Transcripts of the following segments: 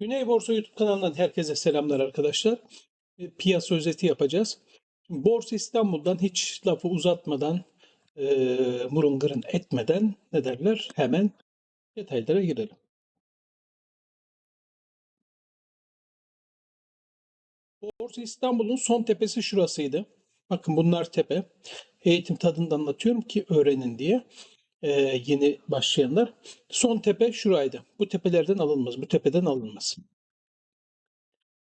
Güney Borsa YouTube kanalından herkese selamlar arkadaşlar. Piyasa özeti yapacağız. Borsa İstanbul'dan hiç lafı uzatmadan, e, murun gırın etmeden ne derler hemen detaylara girelim. Borsa İstanbul'un son tepesi şurasıydı. Bakın bunlar tepe. Eğitim tadında anlatıyorum ki öğrenin diye. E, yeni başlayanlar. Son tepe şuraydı. Bu tepelerden alınmaz. Bu tepeden alınmaz.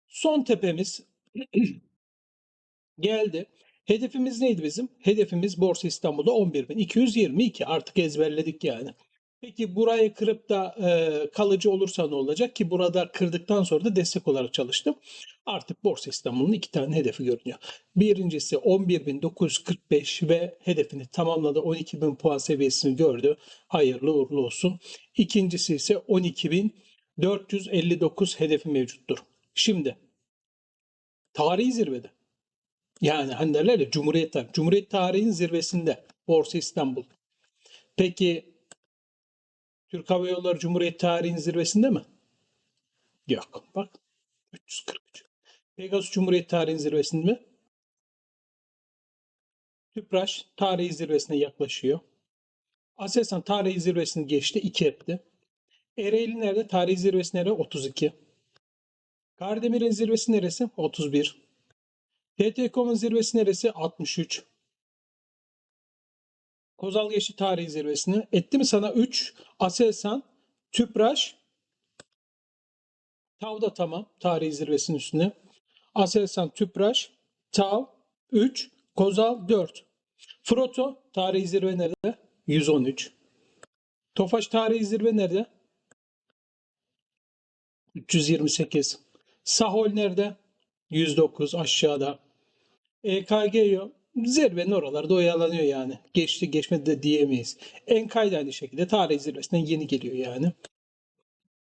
Son tepemiz geldi. Hedefimiz neydi bizim? Hedefimiz Borsa İstanbul'da 11.222 artık ezberledik yani. Peki burayı kırıp da e, kalıcı olursa ne olacak ki burada kırdıktan sonra da destek olarak çalıştım. Artık Borsa İstanbul'un iki tane hedefi görünüyor. Birincisi 11.945 ve hedefini tamamladı. 12.000 puan seviyesini gördü. Hayırlı uğurlu olsun. İkincisi ise 12.459 hedefi mevcuttur. Şimdi tarihi zirvede. Yani hani derler ya Cumhuriyet tarihi. Cumhuriyet tarihin zirvesinde Borsa İstanbul. Peki Türk Hava Yolları Cumhuriyet tarihin zirvesinde mi? Yok. Bak 343. Pegasus Cumhuriyet tarihin zirvesinde mi? Tüpraş tarihi zirvesine yaklaşıyor. Aselsan tarihi zirvesini geçti. 2 etti. Ereğli nerede? Tarihi zirvesi nerede? 32. Kardemir'in zirvesi neresi? 31. TT.com'un zirvesi neresi? 63. Kozal geçti tarihi zirvesini. Etti mi sana 3? Aselsan, Tüpraş, Tav da tamam tarihi zirvesinin üstüne. Aselsan, Tüpraş, Tav 3, Kozal 4. Froto tarihi zirve nerede? 113. Tofaş tarihi zirve nerede? 328. Sahol nerede? 109 aşağıda. EKG zirvenin oralarda oyalanıyor yani. Geçti geçmedi de diyemeyiz. Enkay da aynı şekilde tarih zirvesinden yeni geliyor yani.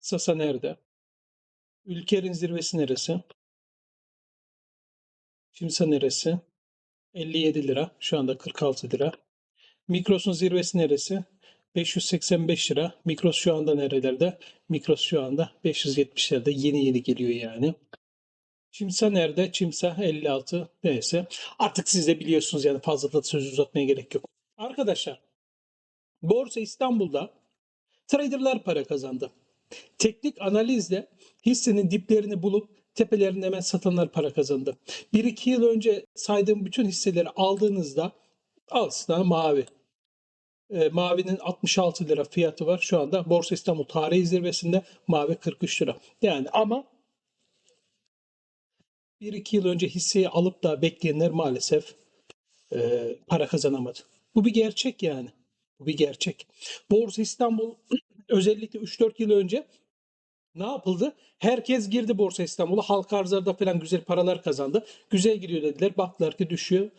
Sasa nerede? Ülker'in zirvesi neresi? Çimsa neresi? 57 lira. Şu anda 46 lira. Mikros'un zirvesi neresi? 585 lira. Mikros şu anda nerelerde? Mikros şu anda 570'lerde yeni yeni geliyor yani. Çimsa nerede? Çimsa 56 neyse. Artık siz de biliyorsunuz yani fazla da söz uzatmaya gerek yok. Arkadaşlar Borsa İstanbul'da traderlar para kazandı. Teknik analizle hissenin diplerini bulup tepelerini hemen satanlar para kazandı. 1-2 yıl önce saydığım bütün hisseleri aldığınızda aslında mavi. E, mavinin 66 lira fiyatı var. Şu anda Borsa İstanbul tarihi zirvesinde mavi 43 lira. Yani ama 1-2 yıl önce hisseyi alıp da bekleyenler maalesef e, para kazanamadı. Bu bir gerçek yani. Bu bir gerçek. Borsa İstanbul özellikle 3-4 yıl önce ne yapıldı? Herkes girdi Borsa İstanbul'a. Halka arzlarda falan güzel paralar kazandı. Güzel gidiyor dediler. Baktılar ki düşüyor.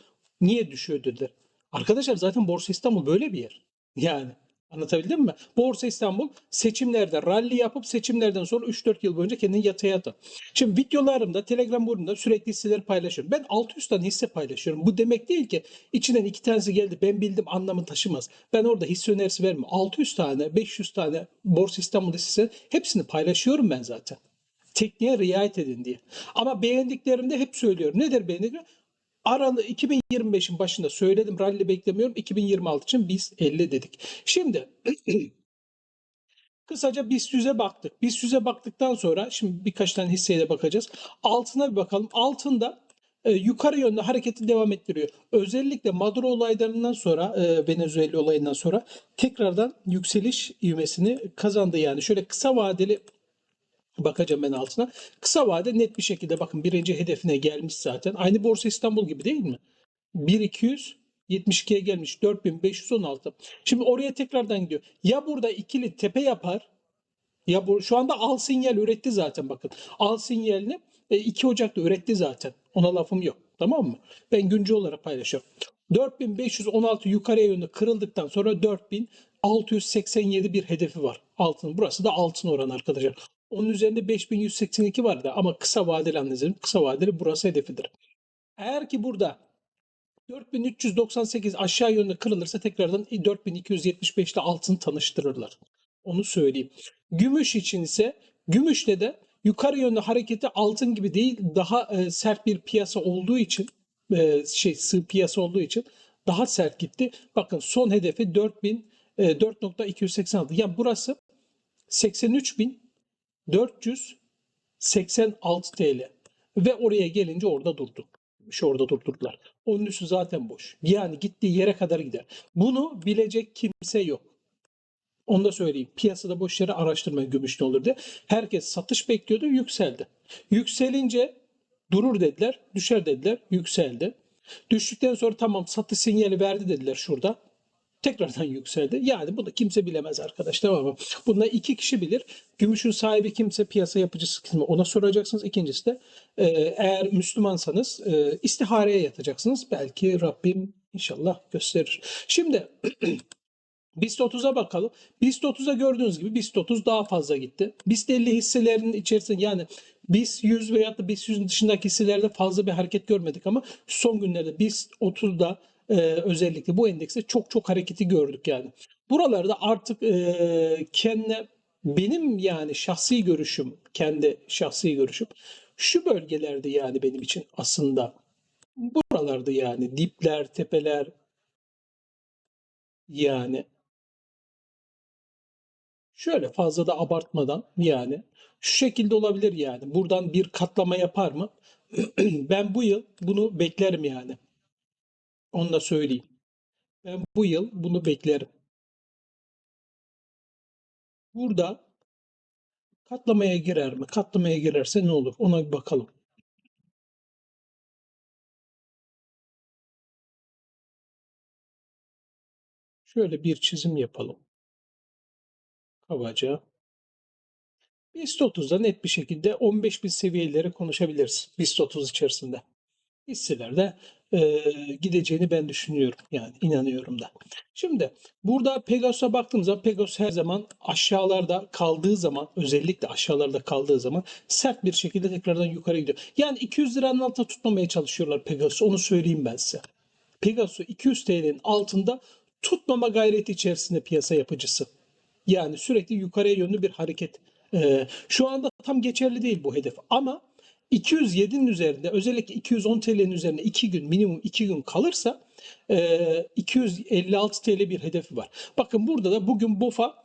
Niye düşüyor dediler. Arkadaşlar zaten Borsa İstanbul böyle bir yer. Yani Anlatabildim mi? Borsa İstanbul seçimlerde rally yapıp seçimlerden sonra 3-4 yıl boyunca kendini yataya attı. Şimdi videolarımda Telegram grubunda sürekli hisseleri paylaşıyorum. Ben 600 tane hisse paylaşıyorum. Bu demek değil ki içinden iki tanesi geldi ben bildim anlamı taşımaz. Ben orada hisse önerisi vermiyorum. 600 tane 500 tane Borsa İstanbul hissesi hepsini paylaşıyorum ben zaten. Tekniğe riayet edin diye. Ama beğendiklerimde hep söylüyorum. Nedir beğendiklerim? Aralı 2025'in başında söyledim rally beklemiyorum. 2026 için biz 50 dedik. Şimdi kısaca BIST 100'e baktık. BIST 100'e baktıktan sonra şimdi birkaç tane hisseye de bakacağız. Altına bir bakalım. Altında e, yukarı yönde hareketi devam ettiriyor. Özellikle Maduro olaylarından sonra e, Venezuela olayından sonra tekrardan yükseliş ivmesini kazandı yani. Şöyle kısa vadeli Bakacağım ben altına. Kısa vade net bir şekilde bakın birinci hedefine gelmiş zaten. Aynı Borsa İstanbul gibi değil mi? 1200 72'ye gelmiş 4516. Şimdi oraya tekrardan gidiyor. Ya burada ikili tepe yapar ya bu şu anda al sinyal üretti zaten bakın. Al sinyalini e, 2 Ocak'ta üretti zaten. Ona lafım yok. Tamam mı? Ben güncel olarak paylaşıyorum. 4516 yukarıya yönlü kırıldıktan sonra 4687 bir hedefi var. Altın. Burası da altın oranı arkadaşlar. Onun üzerinde 5182 vardı ama kısa vadeli analizim. Kısa vadeli burası hedefidir. Eğer ki burada 4398 aşağı yönde kırılırsa tekrardan 4275 ile altın tanıştırırlar. Onu söyleyeyim. Gümüş için ise gümüşte de yukarı yönlü hareketi altın gibi değil daha e, sert bir piyasa olduğu için e, şey sığ piyasa olduğu için daha sert gitti. Bakın son hedefi 4000 e, 4.286. Yani burası 83.486 TL ve oraya gelince orada durdu. Şu orada durdurdular. Onun üstü zaten boş. Yani gittiği yere kadar gider. Bunu bilecek kimse yok. Onu da söyleyeyim. Piyasada boş yere araştırmayın gümüş ne olur diye. Herkes satış bekliyordu, yükseldi. Yükselince durur dediler, düşer dediler, yükseldi. Düştükten sonra tamam satış sinyali verdi dediler şurada. Tekrardan yükseldi. Yani bunu kimse bilemez arkadaş tamam mı? Bunlar iki kişi bilir. Gümüşün sahibi kimse, piyasa yapıcısı kim ona soracaksınız. İkincisi de e, eğer Müslümansanız e, istihareye yatacaksınız. Belki Rabbim inşallah gösterir. Şimdi BIST 30'a bakalım. BIST 30'a gördüğünüz gibi BIST 30 daha fazla gitti. BIST 50 hisselerinin içerisinde yani BIST 100 veya da BIST 100'ün dışındaki hisselerde fazla bir hareket görmedik ama son günlerde BIST 30'da e, özellikle bu endekste çok çok hareketi gördük yani. Buralarda artık e, kendine benim yani şahsi görüşüm, kendi şahsi görüşüm şu bölgelerde yani benim için aslında buralarda yani dipler, tepeler yani Şöyle fazla da abartmadan yani şu şekilde olabilir yani. Buradan bir katlama yapar mı? ben bu yıl bunu beklerim yani. Onu da söyleyeyim. Ben bu yıl bunu beklerim. Burada katlamaya girer mi? Katlamaya girerse ne olur? Ona bir bakalım. Şöyle bir çizim yapalım. Kabaca. BIST 30'da net bir şekilde 15 bin seviyeleri konuşabiliriz BIST 30 içerisinde. Hisselerde e, gideceğini ben düşünüyorum yani inanıyorum da. Şimdi burada Pegasus'a baktığımız zaman Pegasus her zaman aşağılarda kaldığı zaman özellikle aşağılarda kaldığı zaman sert bir şekilde tekrardan yukarı gidiyor. Yani 200 liranın altında tutmamaya çalışıyorlar Pegasus onu söyleyeyim ben size. Pegasus 200 TL'nin altında tutmama gayreti içerisinde piyasa yapıcısı. Yani sürekli yukarıya yönlü bir hareket. Ee, şu anda tam geçerli değil bu hedef ama 207'nin üzerinde özellikle 210 TL'nin üzerinde 2 gün minimum 2 gün kalırsa e, 256 TL bir hedefi var. Bakın burada da bugün BOFA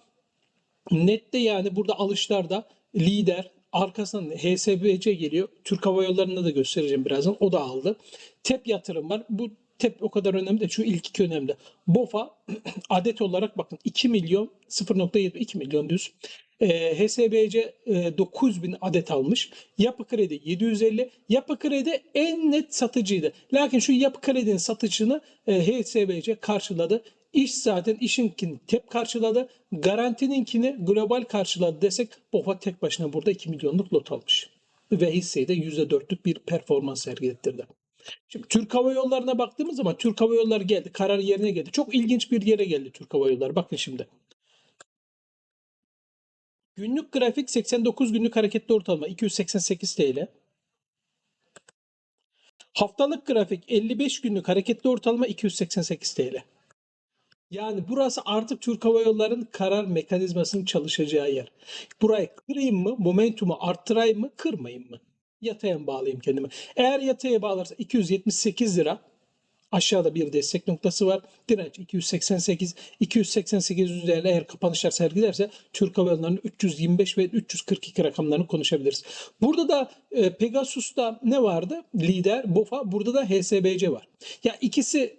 nette yani burada alışlarda lider arkasından HSBC geliyor. Türk Hava Yolları'nda da göstereceğim birazdan. O da aldı. TEP yatırım var. Bu TEP o kadar önemli de şu ilk iki önemli. BOFA adet olarak bakın 2 milyon 0.7 milyon düz. E, HSBC e, 900 bin adet almış. Yapı Kredi 750. Yapı Kredi en net satıcıydı. Lakin şu Yapı Kredi'nin satışını e, HSBC karşıladı. İş zaten işinkini TEP karşıladı. Garantininkini global karşıladı desek BOFA tek başına burada 2 milyonluk lot almış. Ve hisseyi de %4'lük bir performans sergilettirdi. Şimdi Türk Hava Yolları'na baktığımız zaman Türk Hava Yolları geldi. Karar yerine geldi. Çok ilginç bir yere geldi Türk Hava Yolları. Bakın şimdi. Günlük grafik 89 günlük hareketli ortalama 288 TL. Haftalık grafik 55 günlük hareketli ortalama 288 TL. Yani burası artık Türk Hava Yolları'nın karar mekanizmasının çalışacağı yer. Burayı kırayım mı, momentumu arttırayım mı, kırmayayım mı? Yataya mı bağlayayım kendimi? Eğer yataya bağlarsa 278 lira aşağıda bir destek noktası var. Direnç 288. 288 üzerinde eğer kapanışlar sergilerse Türk Hava Yolları'nın 325 ve 342 rakamlarını konuşabiliriz. Burada da e, Pegasus'ta ne vardı? Lider BOFA. Burada da HSBC var. Ya ikisi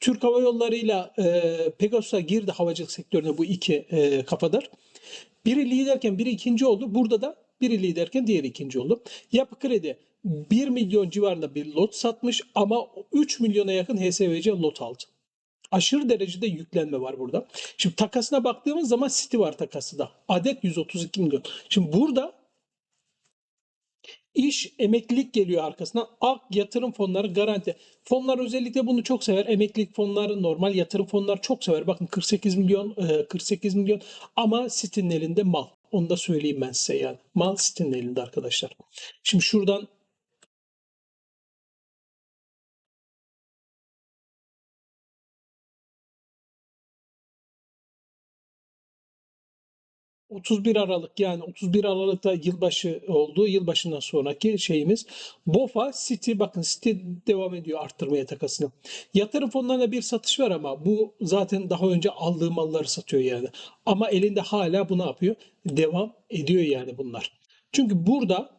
Türk Hava Yolları'yla e, Pegasus'a girdi havacılık sektörüne bu iki e, kafadar. Biri liderken biri ikinci oldu. Burada da biri liderken diğeri ikinci oldu. Yapı Kredi 1 milyon civarında bir lot satmış ama 3 milyona yakın HSBC lot aldı. Aşırı derecede yüklenme var burada. Şimdi takasına baktığımız zaman City var takası da. Adet 132 milyon. Şimdi burada iş emeklilik geliyor arkasından. Ak yatırım fonları garanti. Fonlar özellikle bunu çok sever. Emeklilik fonları, normal yatırım fonları çok sever. Bakın 48 milyon, 48 e, milyon ama City'nin elinde mal. Onu da söyleyeyim ben size yani. Mal City'nin elinde arkadaşlar. Şimdi şuradan 31 Aralık yani 31 Aralık'ta yılbaşı oldu. Yılbaşından sonraki şeyimiz. BOFA City bakın City devam ediyor arttırmaya takasını. Yatırım fonlarında bir satış var ama bu zaten daha önce aldığı malları satıyor yani. Ama elinde hala bu ne yapıyor? Devam ediyor yani bunlar. Çünkü burada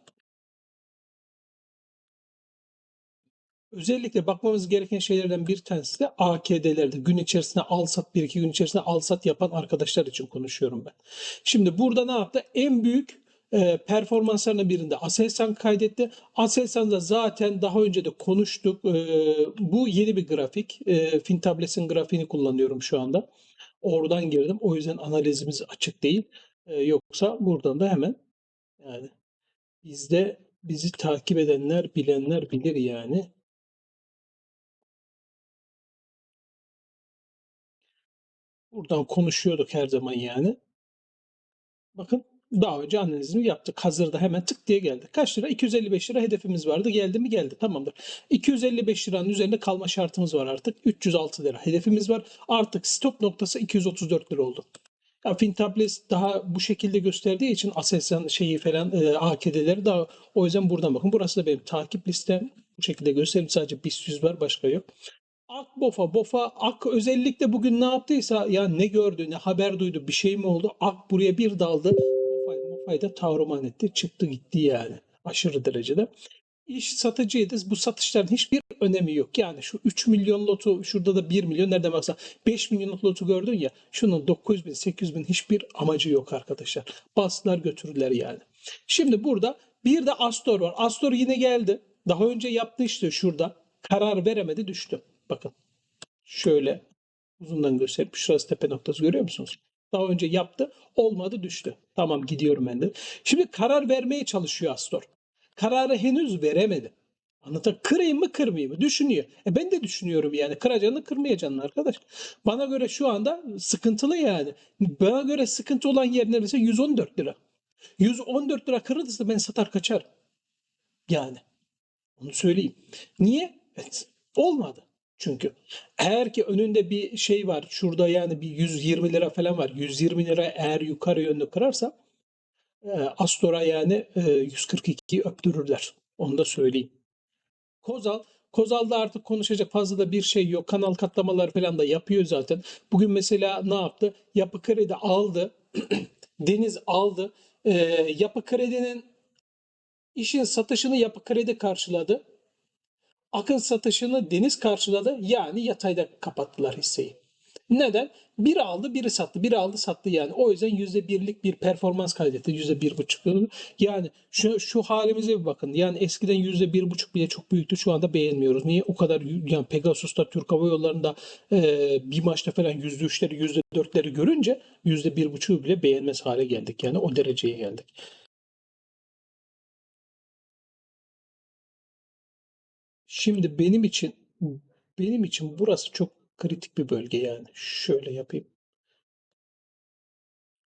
Özellikle bakmamız gereken şeylerden bir tanesi de AKD'lerde gün içerisinde al sat bir iki gün içerisinde al sat yapan arkadaşlar için konuşuyorum ben. Şimdi burada ne yaptı? En büyük e, performanslarının birinde Aselsan kaydetti. Aselsan'da zaten daha önce de konuştuk. E, bu yeni bir grafik. E, Fintables'in grafiğini kullanıyorum şu anda. Oradan girdim. O yüzden analizimiz açık değil. E, yoksa buradan da hemen yani bizde bizi takip edenler, bilenler bilir yani. Buradan konuşuyorduk her zaman yani. Bakın daha önce analizini yaptık. Hazırda hemen tık diye geldi. Kaç lira? 255 lira hedefimiz vardı. Geldi mi? Geldi. Tamamdır. 255 liranın üzerinde kalma şartımız var artık. 306 lira hedefimiz var. Artık stop noktası 234 lira oldu. Ya Fintables daha bu şekilde gösterdiği için Aselsan şeyi falan e, AKD'leri daha o yüzden buradan bakın. Burası da benim takip listem. Bu şekilde göstereyim. Sadece BIST 100 var başka yok. Ak Bofa, Bofa Ak özellikle bugün ne yaptıysa ya ne gördü ne haber duydu bir şey mi oldu? Ak buraya bir daldı. Bofa'yı Bofa'yı da tavroman etti. Çıktı gitti yani aşırı derecede. İş satıcıydı. Bu satışların hiçbir önemi yok. Yani şu 3 milyon lotu şurada da 1 milyon nereden baksan 5 milyon lotu gördün ya şunun 900 bin 800 bin hiçbir amacı yok arkadaşlar. Bastılar götürdüler yani. Şimdi burada bir de Astor var. Astor yine geldi. Daha önce yaptı işte şurada. Karar veremedi düştü. Bakın şöyle uzundan gösterip şurası tepe noktası görüyor musunuz? Daha önce yaptı olmadı düştü. Tamam gidiyorum ben de. Şimdi karar vermeye çalışıyor Astor. Kararı henüz veremedi. Anlatan kırayım mı kırmayayım mı düşünüyor. E ben de düşünüyorum yani kıracağını kırmayacağını arkadaş. Bana göre şu anda sıkıntılı yani. Bana göre sıkıntı olan yer neredeyse 114 lira. 114 lira kırılırsa ben satar kaçar. Yani. Onu söyleyeyim. Niye? Evet. Olmadı. Çünkü eğer ki önünde bir şey var şurada yani bir 120 lira falan var. 120 lira eğer yukarı yönlü kırarsa e, Astor'a yani e, 142'yi öptürürler. Onu da söyleyeyim. Kozal Kozal'da artık konuşacak fazla da bir şey yok. Kanal katlamalar falan da yapıyor zaten. Bugün mesela ne yaptı? Yapı kredi aldı. Deniz aldı. E, yapı kredinin işin satışını yapı kredi karşıladı. Akın satışını Deniz karşıladı. Yani yatayda kapattılar hisseyi. Neden? Biri aldı, biri sattı. Biri aldı, sattı yani. O yüzden %1'lik bir performans kaydetti. %1,5. Yani şu, şu halimize bir bakın. Yani eskiden %1,5 bile çok büyüktü. Şu anda beğenmiyoruz. Niye? O kadar yani Pegasus'ta, Türk Hava Yolları'nda e, bir maçta falan %3'leri, %4'leri görünce %1,5'u bile beğenmez hale geldik. Yani o dereceye geldik. Şimdi benim için benim için burası çok kritik bir bölge yani. Şöyle yapayım.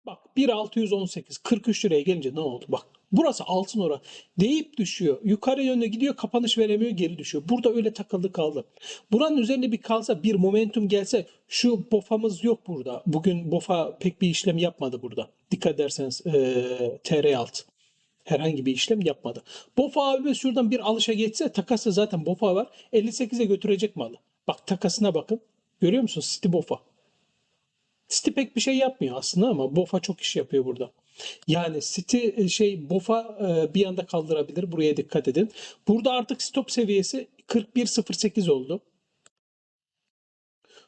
Bak 1.618 43 liraya gelince ne oldu? Bak burası altın oran. Deyip düşüyor. Yukarı yönde gidiyor kapanış veremiyor geri düşüyor. Burada öyle takıldı kaldı. Buranın üzerinde bir kalsa bir momentum gelse şu bofamız yok burada. Bugün bofa pek bir işlem yapmadı burada. Dikkat ederseniz ee, TR alt herhangi bir işlem yapmadı. Bofa abi şuradan bir alışa geçse takası zaten Bofa var. 58'e götürecek malı. Bak takasına bakın. Görüyor musunuz? City Bofa. City pek bir şey yapmıyor aslında ama Bofa çok iş yapıyor burada. Yani City e, şey Bofa e, bir anda kaldırabilir. Buraya dikkat edin. Burada artık stop seviyesi 41.08 oldu.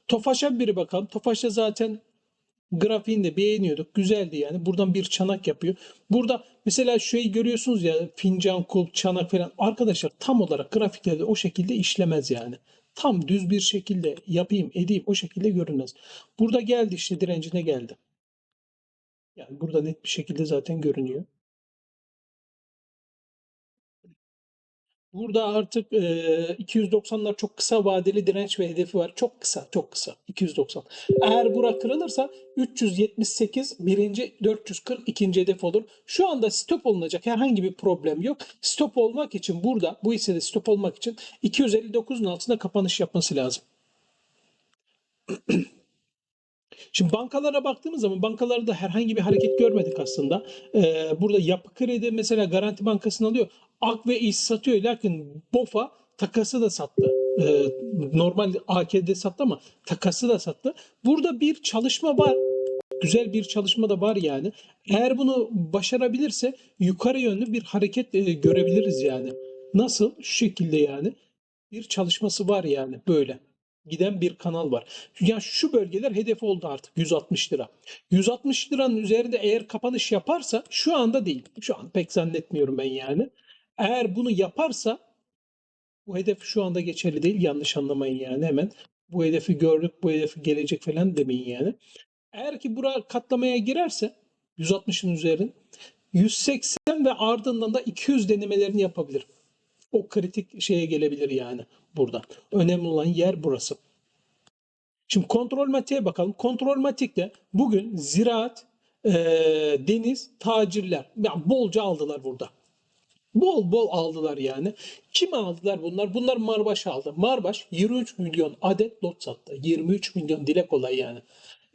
Tofaş'a bir bakalım. Tofaş'ta zaten grafiğini de beğeniyorduk. Güzeldi yani. Buradan bir çanak yapıyor. Burada mesela şeyi görüyorsunuz ya fincan, kulp, çanak falan. Arkadaşlar tam olarak grafiklerde o şekilde işlemez yani. Tam düz bir şekilde yapayım, edeyim o şekilde görünmez. Burada geldi işte direncine geldi. Yani burada net bir şekilde zaten görünüyor. Burada artık e, 290'lar çok kısa vadeli direnç ve hedefi var. Çok kısa, çok kısa. 290. Eğer bura kırılırsa 378 birinci, 440 ikinci hedef olur. Şu anda stop olunacak herhangi bir problem yok. Stop olmak için burada, bu hissede stop olmak için 259'un altında kapanış yapması lazım. Şimdi bankalara baktığımız zaman bankalarda herhangi bir hareket görmedik aslında. Ee, burada yapı kredi mesela Garanti Bankası'nı alıyor. Ak ve İş satıyor. Lakin BOFA takası da sattı. Ee, normal AKD sattı ama takası da sattı. Burada bir çalışma var. Güzel bir çalışma da var yani. Eğer bunu başarabilirse yukarı yönlü bir hareket e, görebiliriz yani. Nasıl? Şu şekilde yani. Bir çalışması var yani böyle. Giden bir kanal var. Ya şu bölgeler hedef oldu artık 160 lira. 160 liranın üzerinde eğer kapanış yaparsa şu anda değil. Şu an pek zannetmiyorum ben yani. Eğer bunu yaparsa bu hedef şu anda geçerli değil. Yanlış anlamayın yani hemen. Bu hedefi gördük, bu hedefi gelecek falan demeyin yani. Eğer ki bura katlamaya girerse 160'ın üzerin 180 ve ardından da 200 denemelerini yapabilir. O kritik şeye gelebilir yani buradan. Önemli olan yer burası. Şimdi kontrol matiğe bakalım. Kontrol matikte bugün ziraat, e, deniz, tacirler yani bolca aldılar burada. Bol bol aldılar yani. Kim aldılar bunlar? Bunlar Marbaş aldı. Marbaş 23 milyon adet lot sattı. 23 milyon dile kolay yani.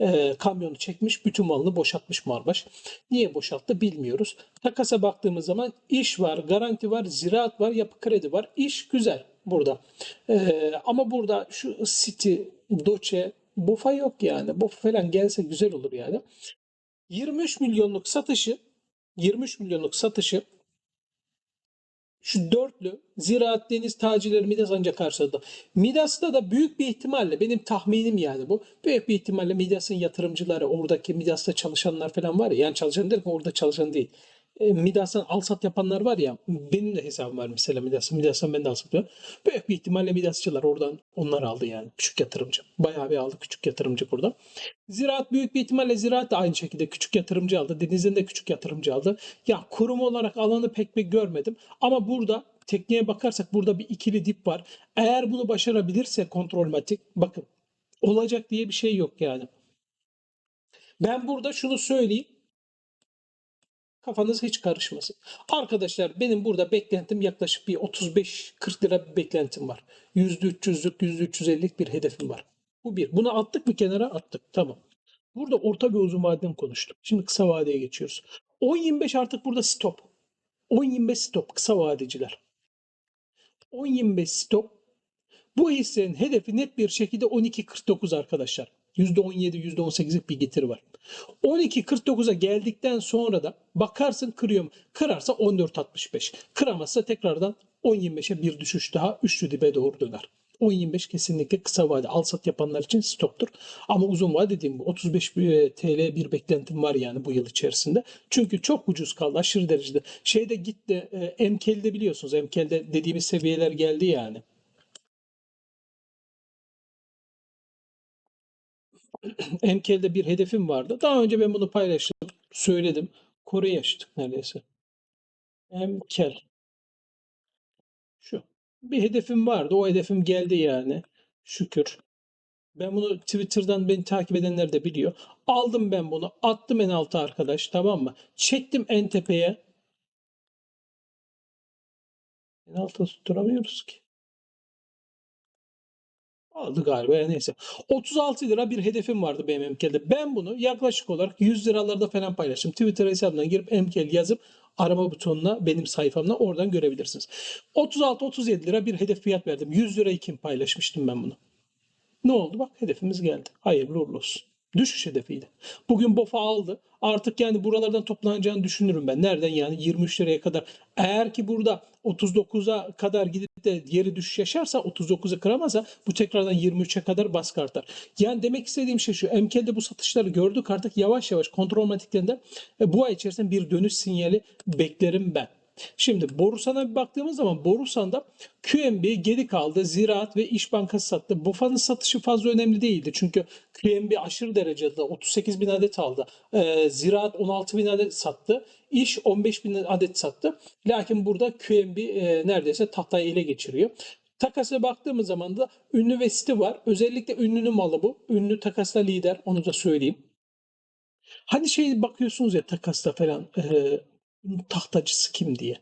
Ee, kamyonu çekmiş, bütün malını boşaltmış Marbaş. Niye boşalttı bilmiyoruz. Takasa baktığımız zaman iş var, garanti var, ziraat var, yapı kredi var. İş güzel burada. Ee, ama burada şu City, Doçe, Bofa yok yani. Bofa falan gelse güzel olur yani. 23 milyonluk satışı 23 milyonluk satışı şu dörtlü Ziraat Deniz Tacirleri Midas ancak karşıladı. Midas'ta da büyük bir ihtimalle benim tahminim yani bu. Büyük bir ihtimalle Midas'ın yatırımcıları oradaki Midas'ta çalışanlar falan var ya yani çalışan derken orada çalışan değil. E, Midas'tan al sat yapanlar var ya benim de hesabım var mesela Midas'ın. Midas'tan ben de al satıyorum. Büyük bir ihtimalle Midasçılar oradan onlar aldı yani. Küçük yatırımcı. Bayağı bir aldı küçük yatırımcı burada. Ziraat büyük bir ihtimalle Ziraat da aynı şekilde küçük yatırımcı aldı. Deniz'in de küçük yatırımcı aldı. Ya kurum olarak alanı pek bir görmedim. Ama burada tekniğe bakarsak burada bir ikili dip var. Eğer bunu başarabilirse kontrolmatik bakın olacak diye bir şey yok yani. Ben burada şunu söyleyeyim. Kafanız hiç karışmasın. Arkadaşlar benim burada beklentim yaklaşık bir 35-40 lira bir beklentim var. %300'lük, %350'lik bir hedefim var. Bu bir. Bunu attık mı kenara? Attık. Tamam. Burada orta ve uzun vadeden konuştuk. Şimdi kısa vadeye geçiyoruz. 10-25 artık burada stop. 10-25 stop kısa vadeciler. 10-25 stop. Bu hissenin hedefi net bir şekilde 12.49 arkadaşlar. %17, %18'lik bir getiri var. 12.49'a geldikten sonra da bakarsın kırıyor mu? Kırarsa 14.65. Kıramazsa tekrardan 10.25'e bir düşüş daha üçlü dibe doğru döner. 10.25 kesinlikle kısa vade al sat yapanlar için stoptur. Ama uzun vade dediğim bu 35 TL bir beklentim var yani bu yıl içerisinde. Çünkü çok ucuz kaldı aşırı derecede. Şeyde gitti e, Emkel'de biliyorsunuz Emkel'de dediğimiz seviyeler geldi yani. Emkel'de bir hedefim vardı. Daha önce ben bunu paylaştım, söyledim. Kore'yi açtık neredeyse. Emkel. Şu. Bir hedefim vardı. O hedefim geldi yani. Şükür. Ben bunu Twitter'dan beni takip edenler de biliyor. Aldım ben bunu. Attım en alta arkadaş. Tamam mı? Çektim en tepeye. En alta tutturamıyoruz ki. Aldı galiba ya neyse. 36 lira bir hedefim vardı benim Emkel'de. Ben bunu yaklaşık olarak 100 liralarda falan paylaştım. Twitter hesabından girip Emkel yazıp arama butonuna benim sayfamda oradan görebilirsiniz. 36-37 lira bir hedef fiyat verdim. 100 lira kim paylaşmıştım ben bunu. Ne oldu? Bak hedefimiz geldi. Hayırlı uğurlu olsun. Düşüş hedefiydi. Bugün BOFA aldı. Artık yani buralardan toplanacağını düşünürüm ben. Nereden yani 23 liraya kadar. Eğer ki burada 39'a kadar gidip de geri düşüş yaşarsa 39'a kıramazsa bu tekrardan 23'e kadar baskı artar. Yani demek istediğim şey şu. Emkel'de bu satışları gördük artık yavaş yavaş kontrol matiklerinde e, bu ay içerisinde bir dönüş sinyali beklerim ben. Şimdi Borusan'a bir baktığımız zaman Borusan'da QNB geri kaldı. Ziraat ve İş Bankası sattı. BOFA'nın satışı fazla önemli değildi. Çünkü QNB aşırı derecede 38 bin adet aldı. Ee, Ziraat 16 bin adet sattı. İş 15 bin adet sattı. Lakin burada QNB e, neredeyse tahtayı ele geçiriyor. Takasa baktığımız zaman da ünlü ve site var. Özellikle ünlünün malı bu. Ünlü takasla lider onu da söyleyeyim. Hani şey bakıyorsunuz ya takasta falan e, tahtacısı kim diye.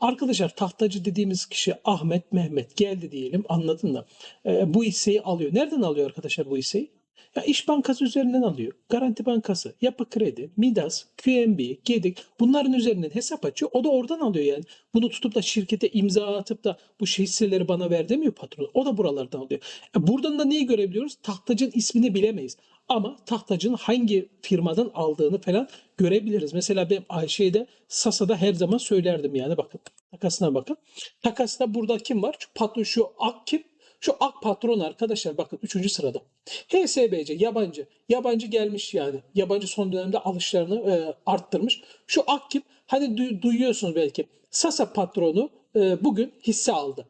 Arkadaşlar tahtacı dediğimiz kişi Ahmet Mehmet geldi diyelim anladın mı? E, bu hisseyi alıyor. Nereden alıyor arkadaşlar bu hisseyi? Ya İş Bankası üzerinden alıyor. Garanti Bankası, Yapı Kredi, Midas, QNB, Gedik bunların üzerinden hesap açıyor. O da oradan alıyor yani. Bunu tutup da şirkete imza atıp da bu hisseleri bana ver demiyor patron. O da buralardan alıyor. E buradan da neyi görebiliyoruz? Tahtacın ismini bilemeyiz. Ama tahtacın hangi firmadan aldığını falan görebiliriz. Mesela ben Ayşe'de Sasa'da her zaman söylerdim yani bakın. Takasına bakın. Takasda burada kim var? Şu patron şu ak kim? Şu ak patron arkadaşlar bakın 3. sırada. HSBC yabancı. Yabancı gelmiş yani. Yabancı son dönemde alışlarını e, arttırmış. Şu ak kim? Hani du- duyuyorsunuz belki. Sasa patronu e, bugün hisse aldı.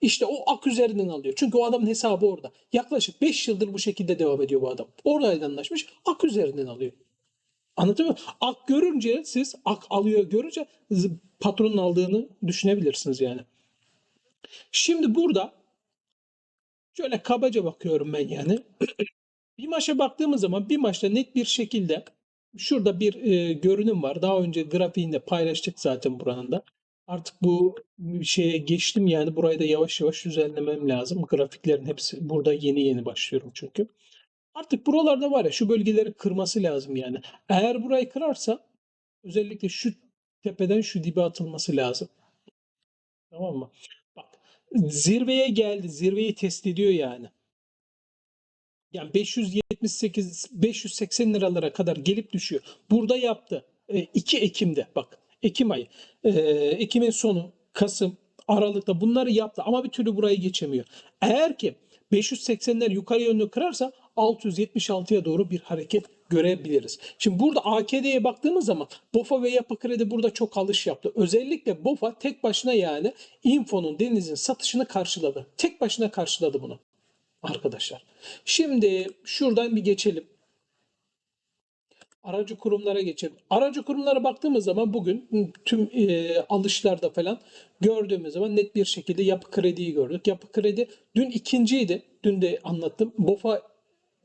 İşte o ak üzerinden alıyor. Çünkü o adamın hesabı orada. Yaklaşık 5 yıldır bu şekilde devam ediyor bu adam. Oradan anlaşmış. Ak üzerinden alıyor. Anladın mı? Ak görünce siz ak alıyor görünce patronun aldığını düşünebilirsiniz yani. Şimdi burada şöyle kabaca bakıyorum ben yani. bir maça baktığımız zaman bir maçta net bir şekilde şurada bir e, görünüm var. Daha önce grafiğinde paylaştık zaten buranın da. Artık bu şeye geçtim yani burayı da yavaş yavaş düzenlemem lazım. Grafiklerin hepsi burada yeni yeni başlıyorum çünkü. Artık buralarda var ya şu bölgeleri kırması lazım yani. Eğer burayı kırarsa özellikle şu tepeden şu dibe atılması lazım. Tamam mı? Bak zirveye geldi. Zirveyi test ediyor yani. Yani 578 580 liralara kadar gelip düşüyor. Burada yaptı. E, 2 Ekim'de bak. Ekim ayı. E, Ekim'in sonu, Kasım, Aralık'ta bunları yaptı ama bir türlü burayı geçemiyor. Eğer ki 580'ler yukarı yönlü kırarsa 676'ya doğru bir hareket görebiliriz. Şimdi burada AKD'ye baktığımız zaman BOFA ve Yapı Kredi burada çok alış yaptı. Özellikle BOFA tek başına yani Info'nun Deniz'in satışını karşıladı. Tek başına karşıladı bunu arkadaşlar. Şimdi şuradan bir geçelim. Aracı kurumlara geçelim. Aracı kurumlara baktığımız zaman bugün tüm e, alışlarda falan gördüğümüz zaman net bir şekilde yapı krediyi gördük. Yapı kredi dün ikinciydi. Dün de anlattım. BOFA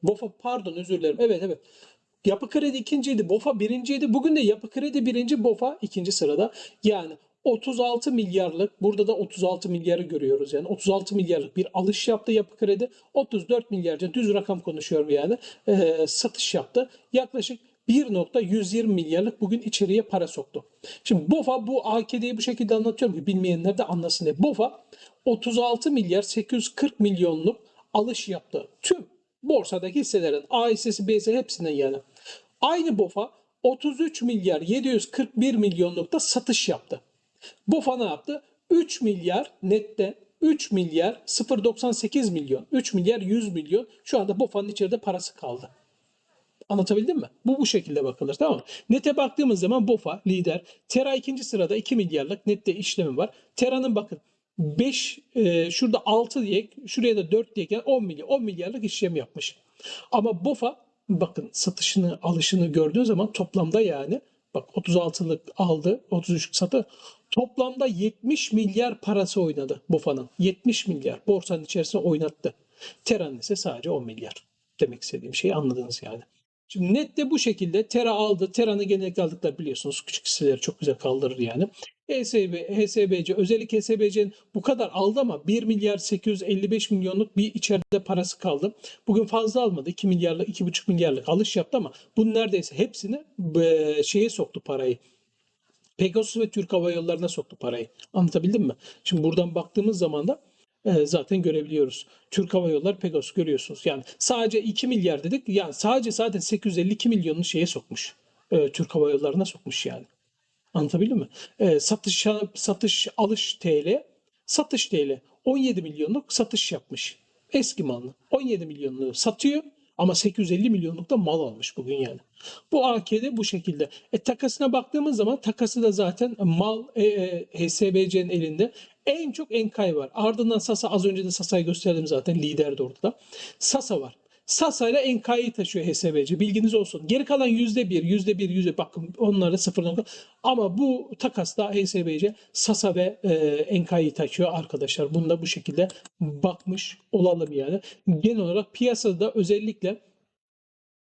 BOFA pardon özür dilerim. Evet evet. Yapı kredi ikinciydi. BOFA birinciydi. Bugün de yapı kredi birinci. BOFA ikinci sırada. Yani 36 milyarlık burada da 36 milyarı görüyoruz yani 36 milyarlık bir alış yaptı yapı kredi 34 milyarca düz rakam konuşuyorum yani e, satış yaptı yaklaşık 1.120 milyarlık bugün içeriye para soktu. Şimdi BOFA bu AKD'yi bu şekilde anlatıyorum ki bilmeyenler de anlasın diye. BOFA 36 milyar 840 milyonluk alış yaptı. Tüm borsadaki hisselerin A hissesi B hissesi hepsinden yani. Aynı BOFA 33 milyar 741 milyonlukta satış yaptı. BOFA ne yaptı? 3 milyar nette 3 milyar 0.98 milyon 3 milyar 100 milyon şu anda BOFA'nın içeride parası kaldı. Anlatabildim mi? Bu bu şekilde bakılır tamam mı? Nete baktığımız zaman BOFA lider. Tera ikinci sırada 2 milyarlık nette işlemi var. Tera'nın bakın 5 e, şurada 6 diye şuraya da 4 diye 10 milyar 10 milyarlık işlem yapmış. Ama BOFA bakın satışını alışını gördüğün zaman toplamda yani bak 36'lık aldı 33 satı toplamda 70 milyar parası oynadı BOFA'nın. 70 milyar borsanın içerisine oynattı. Tera'nın ise sadece 10 milyar. Demek istediğim şeyi anladınız yani. Şimdi net de bu şekilde Tera aldı. Tera'nın genellikle aldıkları biliyorsunuz küçük hisseleri çok güzel kaldırır yani. HSB, HSBC özellikle HSBC'nin bu kadar aldı ama 1 milyar 855 milyonluk bir içeride parası kaldı. Bugün fazla almadı. 2 milyarlık 2,5 milyarlık alış yaptı ama bunun neredeyse hepsini e, şeye soktu parayı. Pegasus ve Türk Hava Yolları'na soktu parayı. Anlatabildim mi? Şimdi buradan baktığımız zaman da e, zaten görebiliyoruz. Türk Hava Yolları Pegasus görüyorsunuz. Yani sadece 2 milyar dedik. Yani sadece zaten 852 milyonunu şeye sokmuş. E, Türk Hava Yolları'na sokmuş yani. Anlatabildim mi? E, satış satış alış TL, satış TL 17 milyonluk satış yapmış. Eski malını 17 milyonluğu satıyor ama 850 milyonluk da mal almış bugün yani. Bu AK'de bu şekilde. E takasına baktığımız zaman takası da zaten mal e, e, HSBC'nin elinde. En çok Enkay var. Ardından Sasa az önce de Sasa'yı gösterdim zaten liderdi orada. Sasa var. Sasa ile Enkai'yi taşıyor HSBC. Bilginiz olsun. Geri kalan %1, %1, %1 bakın onları sıfır. Ama bu takasta HSBC Sasa ve e, Enkai'yi taşıyor arkadaşlar. Bunu da bu şekilde bakmış olalım yani. Genel olarak piyasada özellikle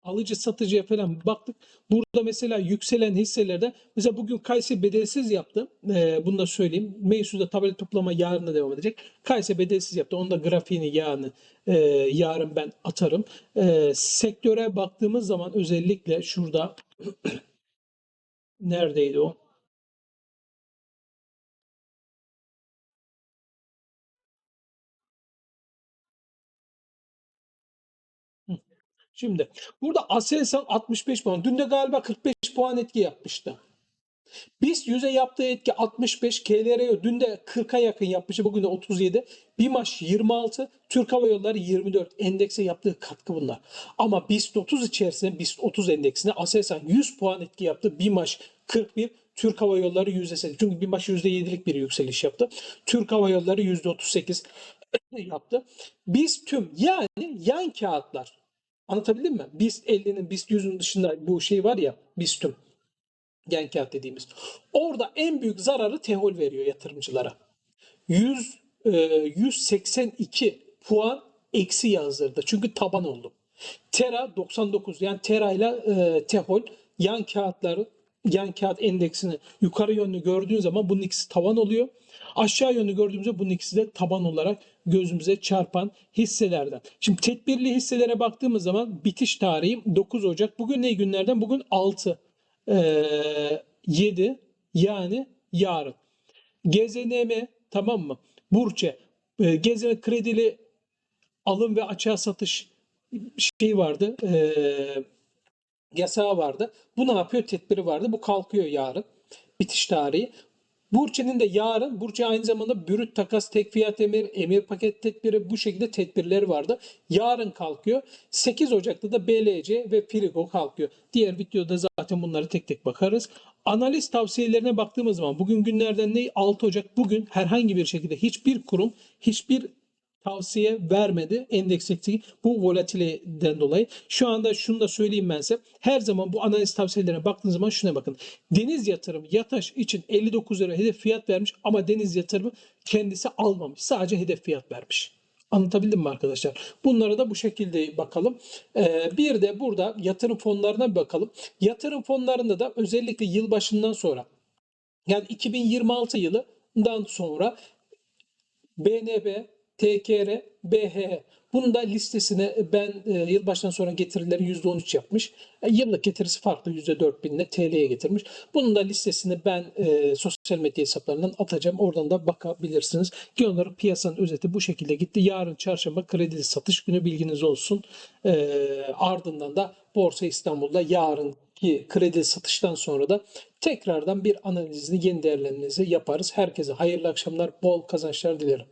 alıcı satıcıya falan baktık. Burada mesela yükselen hisselerde mesela bugün Kayse bedelsiz yaptı. Ee, bunu da söyleyeyim. Meysu'da tabela toplama yarın da devam edecek. Kayse bedelsiz yaptı. Onun da grafiğini yarın, e, yarın ben atarım. Ee, sektöre baktığımız zaman özellikle şurada neredeydi o? Şimdi burada Aselsan 65 puan. Dün de galiba 45 puan etki yapmıştı. BIST 100'e yaptığı etki 65, KLR'ye dün de 40'a yakın yapmıştı. Bugün de 37. BİMAŞ 26, Türk Hava Yolları 24. Endekse yaptığı katkı bunlar. Ama BIST 30 içerisinde BIST 30 endeksine Aselsan 100 puan etki yaptı. BİMAŞ 41, Türk Hava Yolları %8. Çünkü BİMAŞ %7'lik bir yükseliş yaptı. Türk Hava Yolları %38 yaptı. Biz tüm yani yan kağıtlar Anlatabildim mi? BIST 50'nin BIST 100'ün dışında bu şey var ya BIST tüm gen kağıt dediğimiz. Orada en büyük zararı tehol veriyor yatırımcılara. 100 e, 182 puan eksi yazdırdı. Çünkü taban oldu. Tera 99 yani Tera ile e, Tehol yan kağıtları yan kağıt endeksini yukarı yönlü gördüğün zaman bunun ikisi tavan oluyor. Aşağı yönlü gördüğümüzde bunun ikisi de taban olarak gözümüze çarpan hisselerden. Şimdi tedbirli hisselere baktığımız zaman bitiş tarihi 9 Ocak. Bugün ne günlerden? Bugün 6, ee, 7 yani yarın. GZNM tamam mı? Burçe. E, kredili alım ve açığa satış şey vardı. E, yasağı vardı. Bu ne yapıyor? Tedbiri vardı. Bu kalkıyor yarın. Bitiş tarihi. Burçe'nin de yarın, Burçe aynı zamanda bürüt takas, tek fiyat emir, emir paket tedbiri bu şekilde tedbirleri vardı. Yarın kalkıyor. 8 Ocak'ta da BLC ve Frigo kalkıyor. Diğer videoda zaten bunları tek tek bakarız. Analiz tavsiyelerine baktığımız zaman bugün günlerden ne? 6 Ocak bugün herhangi bir şekilde hiçbir kurum, hiçbir tavsiye vermedi endeksteki bu volatileden dolayı. Şu anda şunu da söyleyeyim ben size. Her zaman bu analiz tavsiyelerine baktığınız zaman şuna bakın. Deniz yatırım Yataş için 59 lira hedef fiyat vermiş ama Deniz yatırımı kendisi almamış. Sadece hedef fiyat vermiş. Anlatabildim mi arkadaşlar? Bunlara da bu şekilde bakalım. Ee, bir de burada yatırım fonlarına bakalım. Yatırım fonlarında da özellikle yılbaşından sonra yani 2026 yılından sonra BNB, TKR, BHH. Bunun da listesine ben e, yılbaşından sonra getirileri %13 yapmış. E, yıllık getirisi farklı %4000'le TL'ye getirmiş. Bunun da listesini ben e, sosyal medya hesaplarından atacağım. Oradan da bakabilirsiniz. Genel olarak piyasanın özeti bu şekilde gitti. Yarın çarşamba kredi satış günü bilginiz olsun. E, ardından da Borsa İstanbul'da yarınki kredi satıştan sonra da tekrardan bir analizini, yeni değerlendirmenizi yaparız. Herkese hayırlı akşamlar, bol kazançlar dilerim.